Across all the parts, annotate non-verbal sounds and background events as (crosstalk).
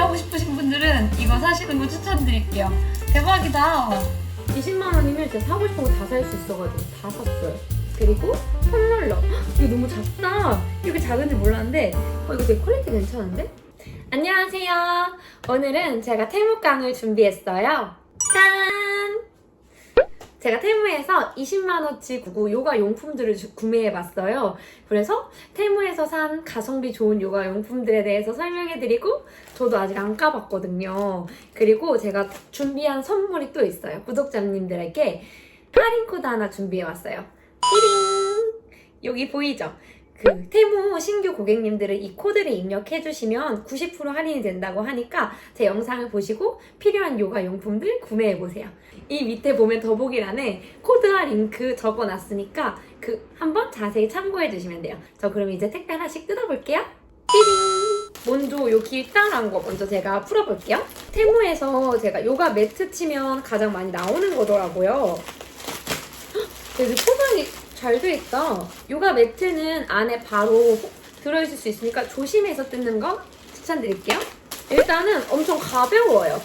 준비하고 싶으신 분들은 이거 사시는 거 추천드릴게요. 대박이다. 20만 원이면 진짜 사고 싶은 거 다 살 수 있어가지고 다 샀어요. 그리고. 헉, 이거 너무 작다. 이렇게 작은지 몰랐는데 어, 이거 되게 퀄리티 괜찮은데? 안녕하세요. 오늘은 제가 태무깡을 준비했어요. 짠! 제가 테무에서 20만원치 구구 요가 용품들을 주- 구매해봤어요. 그래서 테무에서 산 가성비 좋은 요가 용품들에 대해서 설명해드리고 저도 아직 안 까봤거든요. 그리고 제가 준비한 선물이 또 있어요. 구독자님들에게 할인 코드 하나 준비해왔어요. 띠링! 여기 보이죠? 그 테무 신규 고객님들은 이 코드를 입력해 주시면 90% 할인이 된다고 하니까 제 영상을 보시고 필요한 요가 용품들 구매해 보세요. 이 밑에 보면 더보기란에 코드와 링크 적어 놨으니까 그 한번 자세히 참고해 주시면 돼요. 저 그럼 이제 택배 하나씩 뜯어볼게요. 띠링! 먼저 요 길다란 거 먼저 제가 풀어볼게요. 테무에서 제가 요가 매트 치면 가장 많이 나오는 거더라고요. 헉, 되게 포장이 잘 돼 있다. 요가 매트는 안에 바로 들어있을 수 있으니까 조심해서 뜯는 거 추천드릴게요. 일단은 엄청 가벼워요.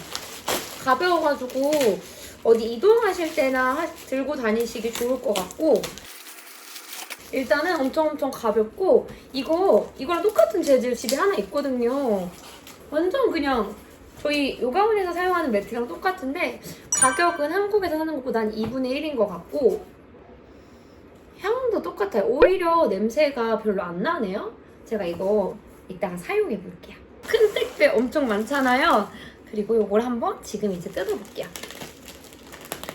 가벼워가지고 어디 이동하실 때나 하- 들고 다니시기 좋을 것 같고 일단은 엄청 엄청 가볍고 이거 이거랑 똑같은 재질 집에 하나 있거든요. 완전 그냥 저희 요가원에서 사용하는 매트랑 똑같은데 가격은 한국에서 사는 것보다 한 2분의 1인 것 같고 향도 똑같아요. 오히려 냄새가 별로 안 나네요. 제가 이거 이따가 사용해 볼게요. 큰 택배 엄청 많잖아요. 그리고 이걸 한번 지금 이제 뜯어볼게요.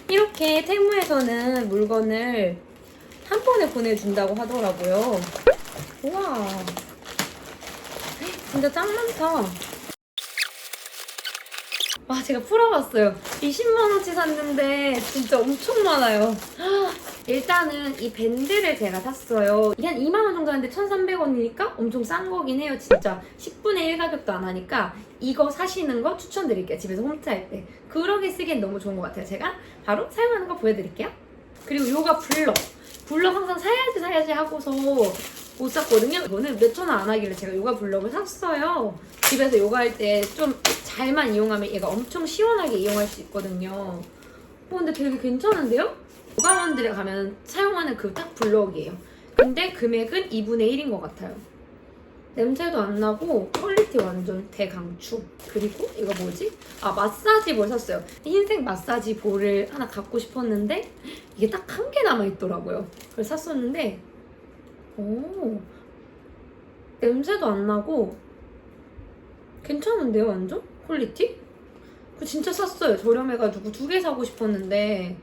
이렇게 테무에서는 물건을 한 번에 보내준다고 하더라고요. 우와. 진짜 짱 많다. 와, 제가 풀어봤어요. 20만원치 샀는데 진짜 엄청 많아요. 일단은 이 밴드를 제가 샀어요. 이게 한 2만원 정도 하는데 1,300원이니까 엄청 싼 거긴 해요. 진짜 10분의 1 가격도 안 하니까 이거 사시는 거 추천드릴게요. 집에서 홈트 할 때. 그러게 쓰기엔 너무 좋은 것 같아요. 제가 바로 사용하는 거 보여드릴게요. 그리고 요가 블럭. 블럭 항상 사야지 사야지 하고서 못 샀거든요. 이거는 몇천 원 안 하길래 제가 요가 블럭을 샀어요. 집에서 요가할 때 좀 잘만 이용하면 얘가 엄청 시원하게 이용할 수 있거든요. 어, 근데 되게 괜찮은데요? 요가원들에 가면 사용하는 그 딱 블럭이에요. 근데 금액은 2분의 1인 것 같아요. 냄새도 안 나고 퀄리티 완전 대강추. 그리고 이거 뭐지? 아 마사지 볼 샀어요. 흰색 마사지 볼을 하나 갖고 싶었는데 이게 딱 한 개 남아 있더라고요. 그래서 샀었는데 오. 냄새도 안 나고 괜찮은데요 완전? 퀄리티? 그 진짜 샀어요. 저렴해가지고 두 개 사고 싶었는데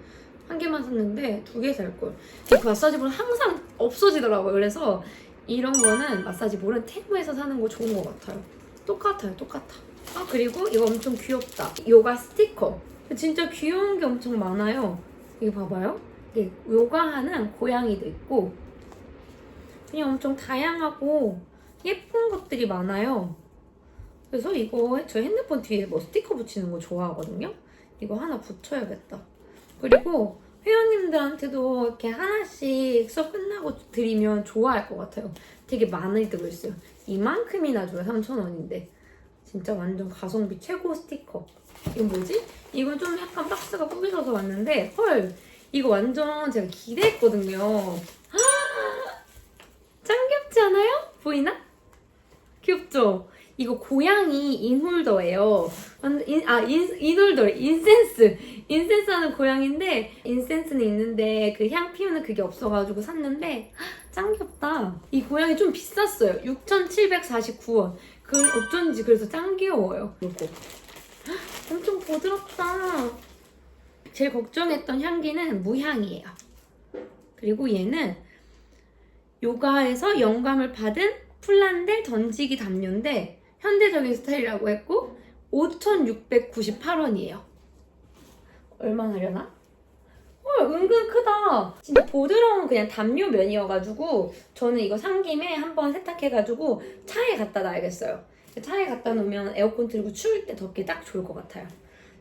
한 개만 샀는데 두 개 살걸. 그 마사지 볼은 항상 없어지더라고요. 그래서 이런 거는 마사지 볼은 테무에서 사는 거 좋은 것 같아요. 똑같아요 똑같아. 아 그리고 이거 엄청 귀엽다. 요가 스티커. 진짜 귀여운 게 엄청 많아요. 이거 봐봐요. 이게 요가하는 고양이도 있고 그냥 엄청 다양하고 예쁜 것들이 많아요. 그래서 이거 저 핸드폰 뒤에 뭐 스티커 붙이는 거 좋아하거든요. 이거 하나 붙여야겠다. 그리고 회원님들한테도 이렇게 하나씩 수업 끝나고 드리면 좋아할 것 같아요. 되게 많이 들어있어요. 이만큼이나 줘요. 3,000원인데. 진짜 완전 가성비 최고 스티커. 이건 뭐지? 이건 좀 약간 박스가 꾸겨져서 왔는데 헐 이거 완전 제가 기대했거든요. 짱 귀엽지 않아요? 보이나? 귀엽죠? 이거 고양이 인홀더예요. 완전 인, 아, 인, 인홀더, 인센스. 인센스 하는 고양인데, 인센스는 있는데, 그 향 피우는 그게 없어가지고 샀는데, 짱 귀엽다. 이 고양이 좀 비쌌어요. 6,749원. 그, 어쩐지 그래서 짱 귀여워요. 요거. 엄청 부드럽다. 제일 걱정했던 향기는 무향이에요. 그리고 얘는 요가에서 영감을 받은 플란델 던지기 담요인데 현대적인 스타일이라고 했고 5,698원이에요. 얼마나 하려나? 헐 은근 크다. 진짜 부드러운 그냥 담요 면이어가지고 저는 이거 산 김에 한번 세탁해가지고 차에 갖다 놔야겠어요. 차에 갖다 놓으면 에어컨 틀고 추울 때 덥기 딱 좋을 것 같아요.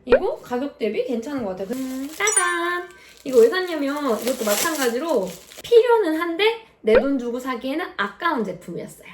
이거 가격 대비 괜찮은 것 같아요. 음, 짜잔! 이거 왜 샀냐면 이것도 마찬가지로 필요는 한데 내 돈 주고 사기에는 아까운 제품이었어요.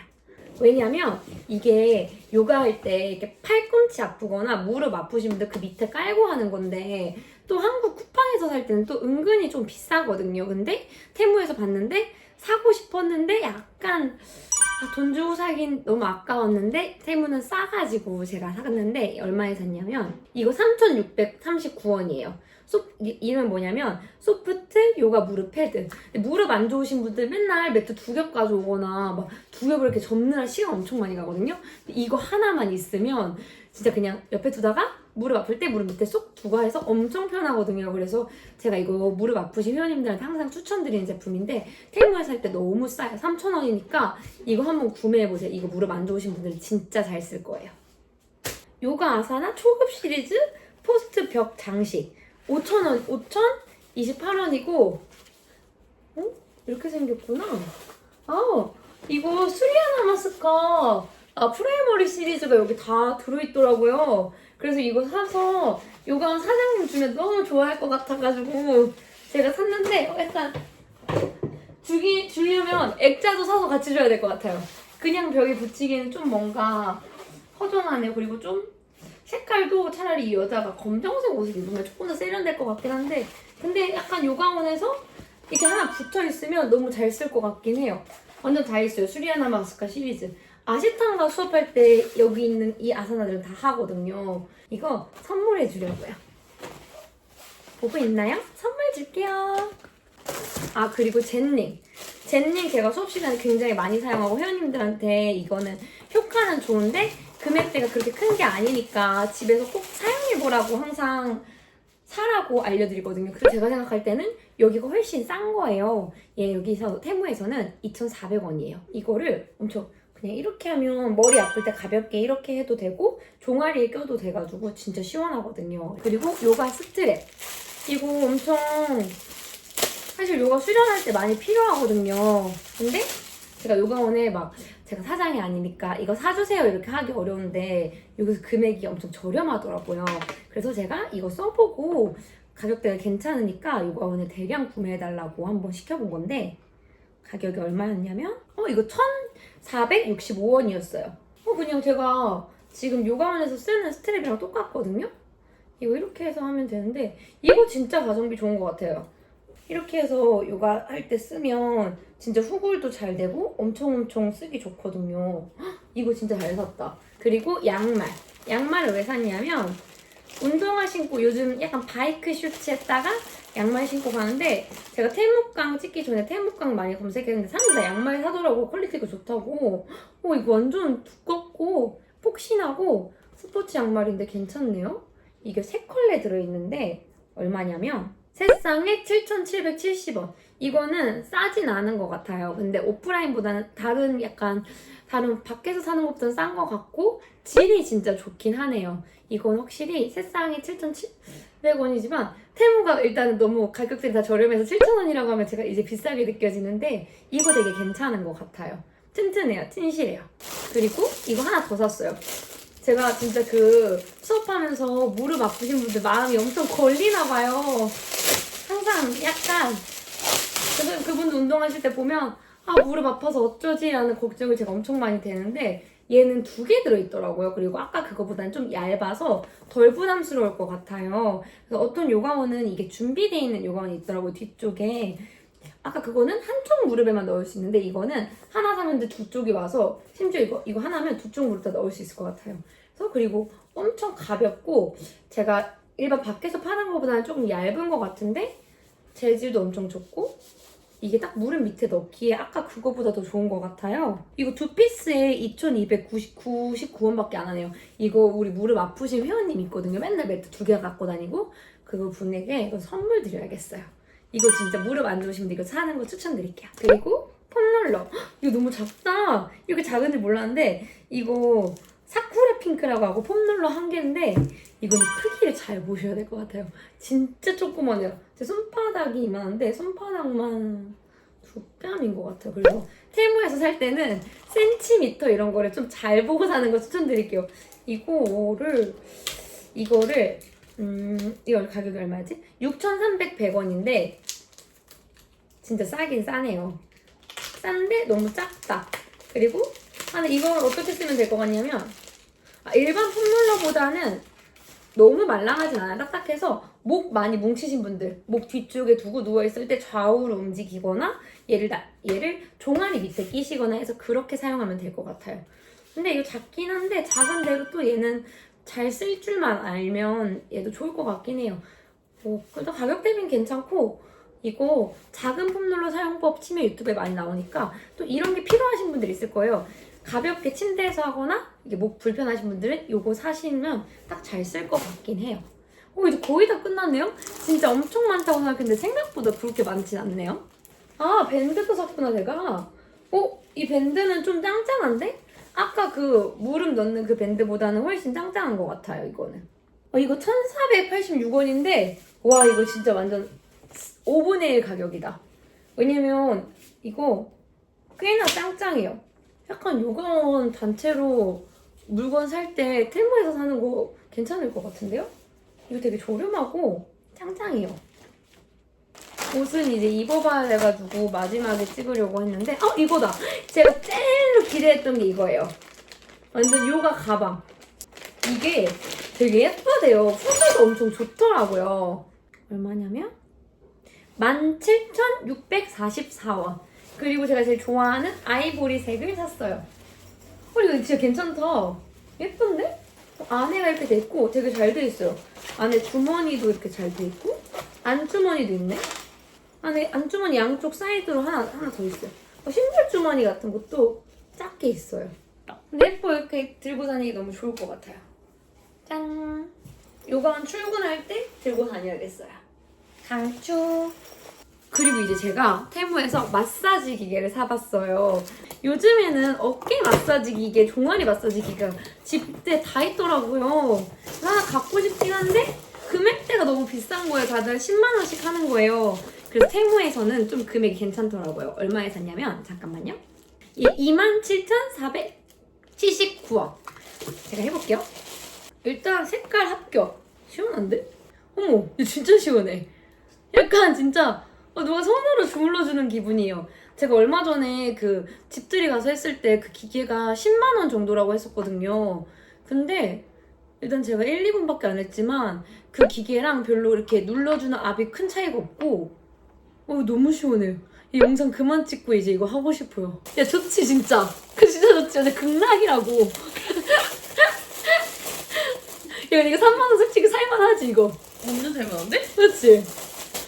왜냐면 이게 요가할 때 이렇게 팔꿈치 아프거나 무릎 아프신 분들 그 밑에 깔고 하는 건데 또 한국 쿠팡에서 살 때는 또 은근히 좀 비싸거든요. 근데 테무에서 봤는데 사고 싶었는데 약간 아, 돈 주고 사긴 너무 아까웠는데 테무는 싸가지고 제가 샀는데 얼마에 샀냐면 이거 3,639원이에요. 소, 이- 이는 뭐냐면 소프트 요가 무릎 패드. 무릎 안 좋으신 분들 맨날 매트 두 겹 가져오거나 막 두 겹을 이렇게 접느라 시간 엄청 많이 가거든요. 이거 하나만 있으면 진짜 그냥 옆에 두다가 무릎 아플 때 무릎 밑에 쏙 두고 해서 엄청 편하거든요. 그래서 제가 이거 무릎 아프신 회원님들한테 항상 추천드리는 제품인데 테무에 살 때 너무 싸요. 3,000원이니까 이거 한번 구매해보세요. 이거 무릎 안 좋으신 분들 진짜 잘 쓸 거예요. 요가 아사나 초급 시리즈 포스트 벽 장식 5,000원, 5,028원이고 어? 이렇게 생겼구나. 아, 이거 수리아나 마스카 아, 프라이머리 시리즈가 여기 다 들어있더라고요. 그래서 이거 사서 요가 사장님 주면 너무 좋아할 것 같아가지고 제가 샀는데 어, 약간 주기, 주려면 액자도 사서 같이 줘야 될 것 같아요. 그냥 벽에 붙이기에는 좀 뭔가 허전하네요. 그리고 좀 색깔도 차라리 이 여자가 검정색 옷을 입으면 조금 더 세련될 것 같긴 한데 근데 약간 요가원에서 이렇게 하나 붙어 있으면 너무 잘 쓸 것 같긴 해요. 완전 다 있어요. 수리아나 마스카 시리즈. 아시탄가 수업할 때 여기 있는 이 아사나들은 다 하거든요. 이거 선물해 주려고요. 보고 있나요? 선물 줄게요. 아 그리고 젠닝. 젠닝 제가 수업 시간에 굉장히 많이 사용하고 회원님들한테 이거는 효과는 좋은데 금액대가 그렇게 큰 게 아니니까 집에서 꼭 사용해보라고 항상 사라고 알려드리거든요. 그래서 제가 생각할 때는 여기가 훨씬 싼 거예요. 얘 여기서 테무에서는 2,400원이에요. 이거를 엄청 그냥 이렇게 하면 머리 아플 때 가볍게 이렇게 해도 되고 종아리에 껴도 돼가지고 진짜 시원하거든요. 그리고 요가 스트랩. 이거 엄청 사실 요가 수련할 때 많이 필요하거든요. 근데 제가 요가원에 막 제가 사장이 아니니까 이거 사주세요 이렇게 하기 어려운데 여기서 금액이 엄청 저렴하더라고요. 그래서 제가 이거 써보고 가격대가 괜찮으니까 요가원에 대량 구매해달라고 한번 시켜본 건데 가격이 얼마였냐면 어 이거 1,465원이었어요. 어 그냥 제가 지금 요가원에서 쓰는 스트랩이랑 똑같거든요. 이거 이렇게 해서 하면 되는데 이거 진짜 가성비 좋은 것 같아요. 이렇게 해서 요가 할 때 쓰면 진짜 후굴도 잘 되고 엄청 엄청 쓰기 좋거든요. 헉, 이거 진짜 잘 샀다. 그리고 양말. 양말을 왜 샀냐면 운동화 신고 요즘 약간 바이크 슈트 했다가 양말 신고 가는데 제가 태묵강 찍기 전에 태묵강 많이 검색했는데 사람들 다 양말 사더라고 퀄리티가 좋다고 어 이거 완전 두껍고 폭신하고 스포츠 양말인데 괜찮네요 이게 세 컬레 들어있는데 얼마냐면 세 쌍에 7,770원 이거는 싸진 않은 것 같아요 근데 오프라인보다는 다른 약간 다른 밖에서 사는 것보다는 싼 것 같고 질이 진짜 좋긴 하네요 이건 확실히 세 쌍에 7,700원이지만 테무가 일단은 너무 다 저렴해서 7,000원이라고 하면 제가 이제 비싸게 느껴지는데 이거 되게 괜찮은 것 같아요. 튼튼해요. 튼실해요. 그리고 이거 하나 더 샀어요. 제가 진짜 그 수업하면서 무릎 아프신 분들 마음이 엄청 걸리나 봐요. 항상 약간 그래서 그분들 운동하실 때 보면 아 무릎 아파서 어쩌지 라는 걱정을 제가 엄청 많이 되는데 얘는 두 개 들어있더라고요. 그리고 아까 그거보다는 좀 얇아서 덜 부담스러울 것 같아요. 그래서 어떤 요가원은 이게 준비되어 있는 요가원이 있더라고요. 뒤쪽에. 아까 그거는 한쪽 무릎에만 넣을 수 있는데 이거는 하나 사면 두 쪽이 와서 심지어 이거 이거 하나면 두 쪽 무릎 다 넣을 수 있을 것 같아요. 그래서 그리고 엄청 가볍고 제가 일반 밖에서 파는 것보다는 조금 얇은 것 같은데 재질도 엄청 좋고 이게 딱 무릎 밑에 넣기에 아까 그거보다 더 좋은 것 같아요. 이거 두 피스에 2,299원밖에 안 하네요. 이거 우리 무릎 아프신 회원님 있거든요. 맨날 매트 두 개 갖고 다니고 그거 분에게 이거 선물 드려야겠어요. 이거 진짜 무릎 안 분들 이거 사는 거 추천드릴게요. 그리고 폼롤러. 헉, 이거 너무 작다. 이렇게 작은지 몰랐는데 이거 사쿠라 핑크라고 하고 폼롤러 한 개인데 이거는 크기를 잘 보셔야 될 것 같아요. 진짜 조그만해요. 제 손바닥이 이만한데 손바닥만 두 뺨인 것 같아요. 그래서 테무에서 살 때는 센티미터 이런 거를 좀 잘 보고 사는 거 추천드릴게요. 이거를 이거를 음 이거 가격이 얼마지? 6,300원인데 진짜 싸긴 싸네요. 싼데 너무 작다. 그리고 아, 이걸 어떻게 쓰면 될 것 같냐면 아, 일반 폼롤러보다는 너무 말랑하진 않아요. 딱딱해서 목 많이 뭉치신 분들, 목 뒤쪽에 두고 누워있을 때 좌우로 움직이거나 얘를, 나, 얘를 종아리 밑에 끼시거나 해서 그렇게 사용하면 될 것 같아요. 근데 이거 작긴 한데 작은 대로 또 얘는 잘 쓸 줄만 알면 얘도 좋을 것 같긴 해요. 오, 그래도 가격 대비는 괜찮고 이거 작은 폼롤러 사용법 치면 유튜브에 많이 나오니까 또 이런 게 필요하신 분들 있을 거예요. 가볍게 침대에서 하거나 이게 목 불편하신 분들은 이거 사시면 딱 잘 쓸 것 같긴 해요. 오 이제 거의 다 끝났네요? 진짜 엄청 많다고 생각했는데 생각보다 그렇게 많진 않네요. 아 밴드도 샀구나 내가. 어? 이 밴드는 좀 짱짱한데? 아까 그 무릎 넣는 그 밴드보다는 훨씬 짱짱한 것 같아요 이거는. 어, 이거 1486원인데 와 이거 진짜 완전 5분의 1 가격이다. 왜냐면 이거 꽤나 짱짱해요. 약간 요가원 단체로 물건 살 때 테무에서 사는 거 괜찮을 것 같은데요? 이거 되게 저렴하고 짱짱해요. 옷은 이제 입어봐야 돼가지고 마지막에 찍으려고 했는데 어 이거다! 제가 제일로 기대했던 게 이거예요. 완전 요가 가방. 이게 되게 예쁘대요. 후드도 엄청 좋더라고요. 얼마냐면 17,644원. 그리고 제가 제일 좋아하는 아이보리색을 샀어요. 어, 이거 진짜 괜찮다. 예쁜데? 어, 안에가 이렇게 돼 있고 되게 잘 돼 있어요. 안에 주머니도 이렇게 잘 돼 있고 안주머니도 있네. 안에 안주머니 양쪽 사이드로 하나 하나 더 있어요. 어, 신발 주머니 같은 것도 작게 있어요. 근데 예뻐 이렇게 들고 다니기 너무 좋을 것 같아요. 짠. 요가원 출근할 때 들고 다녀야겠어요. 강추. 그리고 이제 제가 테무에서 마사지 기계를 사봤어요. 요즘에는 어깨 마사지 기계, 종아리 마사지 기계가 집에 다 있더라고요. 하나 갖고 싶긴 한데 금액대가 너무 비싼 거예요. 다들 10만 원씩 하는 거예요. 그래서 테무에서는 좀 금액이 괜찮더라고요. 얼마에 샀냐면 잠깐만요. 얘 27,479원. 제가 해볼게요. 일단 색깔 합격. 시원한데? 어머, 진짜 시원해. 약간 진짜 어, 누가 손으로 주물러주는 기분이에요. 제가 얼마 전에 그 집들이 가서 했을 때 그 기계가 10만 원 정도라고 했었거든요. 근데 일단 제가 1, 2분밖에 안 했지만 그 기계랑 별로 이렇게 눌러주는 압이 큰 차이가 없고 어, 너무 시원해요. 이 영상 그만 찍고 이제 이거 하고 싶어요. 야 좋지 진짜. 그 진짜 좋지. 완전 극락이라고. (laughs) 야 이거 3만 원 솔직히 살만하지 이거. 완전 살만한데? 그렇지?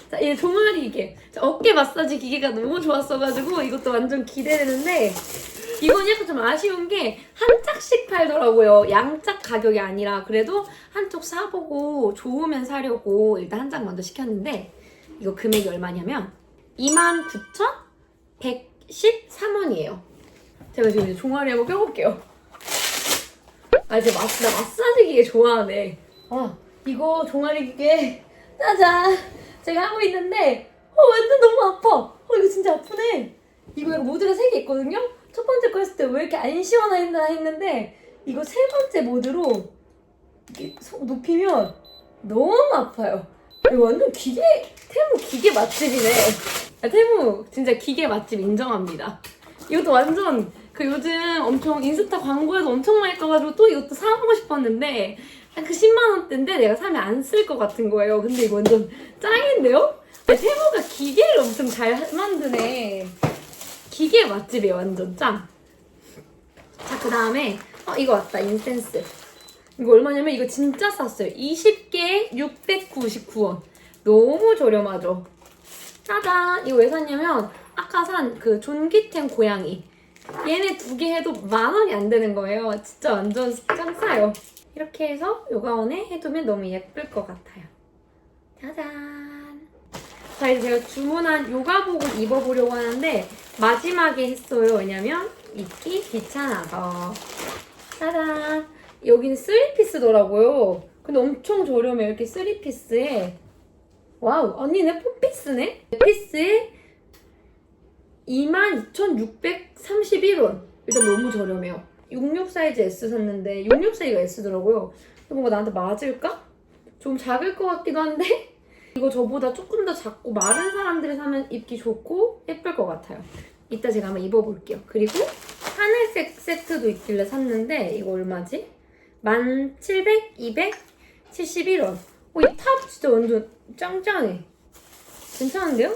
자, 이 종아리 이게 자, 어깨 마사지 기계가 너무 좋았어가지고 이것도 완전 기대되는데 이건 약간 좀 아쉬운 게 한 짝씩 팔더라고요. 양짝 가격이 아니라 그래도 한쪽 사보고 좋으면 사려고 일단 한 짝 먼저 시켰는데 이거 금액이 얼마냐면 29,113원이에요. 제가 지금 이제 종아리 한번 껴볼게요. 아, 이제 마, 나 마사지 기계 좋아하네. 아, 이거 종아리 기계 짜잔! 제가 하고 있는데 어 완전 너무 아파. 어 이거 진짜 아프네. 이거 모드가 세 개 있거든요. 첫 번째 거 했을 때 왜 이렇게 안 시원했나 했는데 이거 세 번째 모드로 이렇게 속 높이면 너무 아파요. 이거 완전 기계 테무 기계 맛집이네. 아, 테무 진짜 기계 맛집 인정합니다. 이것도 완전 그 요즘 엄청 인스타 광고에도 엄청 많이 떠가지고 또 이것도 사보고 싶었는데 한 그 10만 원대인데 내가 사면 안 쓸 것 같은 거예요. 근데 이거 완전 짱인데요? 아니, 세모가 기계를 엄청 잘 만드네. 기계 맛집이에요, 완전 짱. 자, 그 다음에 어 이거 왔다, 인센스. 이거 얼마냐면 이거 진짜 쌌어요. 20개에 699원. 너무 저렴하죠? 짜잔! 이거 왜 샀냐면 아까 산 그 존기템 고양이. 얘네 두 개 해도 만 원이 안 되는 거예요. 진짜 완전 짱 싸요. 이렇게 해서 요가원에 해두면 너무 예쁠 것 같아요. 짜잔! 자, 이제 제가 주문한 요가복을 입어보려고 하는데 마지막에 했어요. 왜냐면 입기 귀찮아서. 짜잔! 여기는 3피스더라고요. 근데 엄청 저렴해요. 이렇게 3피스에. 와우, 언니네 4피스네? 피스에 22,631원. 일단 너무 저렴해요. 66 사이즈 S 샀는데 66 사이즈가 S더라고요. 뭔가 나한테 맞을까? 좀 작을 것 같기도 한데 (laughs) 이거 저보다 조금 더 작고 마른 사람들이 사면 입기 좋고 예쁠 것 같아요. 이따 제가 한번 입어볼게요. 그리고 하늘색 세트도 있길래 샀는데 이거 얼마지? 1700, 271원. 어, 이탑 진짜 완전 짱짱해. 괜찮은데요?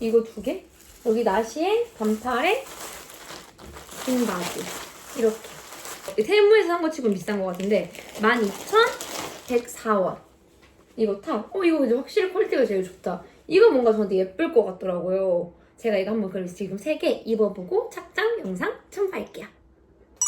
이거 두 개? 여기 나시에 반팔에 긴 바지. 이렇게. 테무에서 산 거 치고 비싼 것 같은데 12,104원. 이거 탑. 어, 이거 근데 확실히 퀄리티가 제일 좋다. 이거 뭔가 저한테 예쁠 것 같더라고요. 제가 이거 한번 그럼 지금 세개 입어보고 착장 영상 첨부할게요.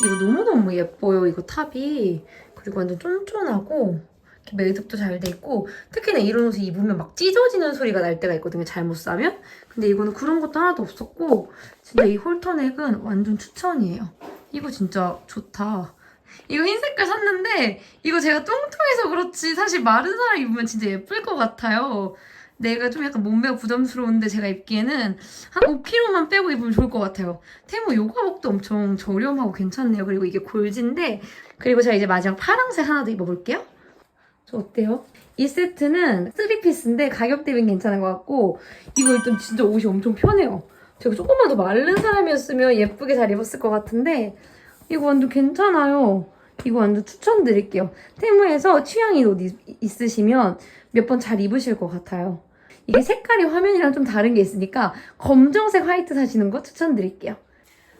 이거 너무너무 예뻐요. 이거 탑이. 그리고 완전 쫀쫀하고 이렇게 매듭도 잘 돼 있고 특히나 이런 옷을 입으면 막 찢어지는 소리가 날 때가 있거든요. 잘못 사면. 근데 이거는 그런 것도 하나도 없었고 진짜 이 홀터넥은 완전 추천이에요. 이거 진짜 좋다. 이거 흰 색깔 샀는데 이거 제가 뚱뚱해서 그렇지 사실 마른 사람 입으면 진짜 예쁠 것 같아요. 내가 좀 약간 몸매가 부담스러운데 제가 입기에는 한 5kg만 빼고 입으면 좋을 것 같아요. 테무 요가복도 엄청 저렴하고 괜찮네요. 그리고 이게 골지인데 그리고 제가 이제 마지막 파랑색 하나 더 입어볼게요. 저 어때요? 이 세트는 3피스인데 가격 대비는 괜찮은 것 같고 이거 일단 진짜 옷이 엄청 편해요. 제가 조금만 더 마른 사람이었으면 예쁘게 잘 입었을 것 같은데 이거 완전 괜찮아요. 이거 완전 추천드릴게요. 테무에서 취향이 옷 있- 있으시면 몇 번 잘 입으실 것 같아요. 이게 색깔이 화면이랑 좀 다른 게 있으니까 검정색 화이트 사시는 거 추천드릴게요.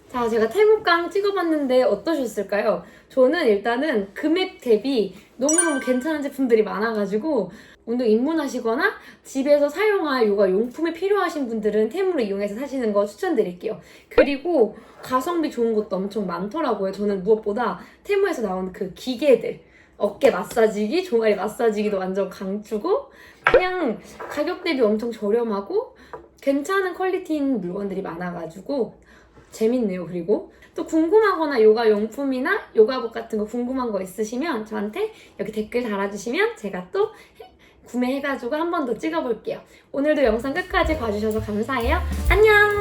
자, 제가 태국강 찍어봤는데 어떠셨을까요? 저는 일단은 금액 대비 너무너무 괜찮은 제품들이 많아가지고 운동 입문하시거나 집에서 사용할 요가 용품이 필요하신 분들은 테무를 이용해서 사시는 거 추천드릴게요. 그리고 가성비 좋은 것도 엄청 많더라고요. 저는 무엇보다 테무에서 나온 그 기계들 어깨 마사지기, 종아리 마사지기도 완전 강추고 그냥 가격 대비 엄청 저렴하고 괜찮은 퀄리티인 물건들이 많아가지고 재밌네요. 그리고 또 궁금하거나 요가 용품이나 요가복 같은 거 궁금한 거 있으시면 저한테 여기 댓글 달아주시면 제가 또 해- 구매해가지고 한 번 더 찍어볼게요. 오늘도 영상 끝까지 봐주셔서 감사해요. 안녕!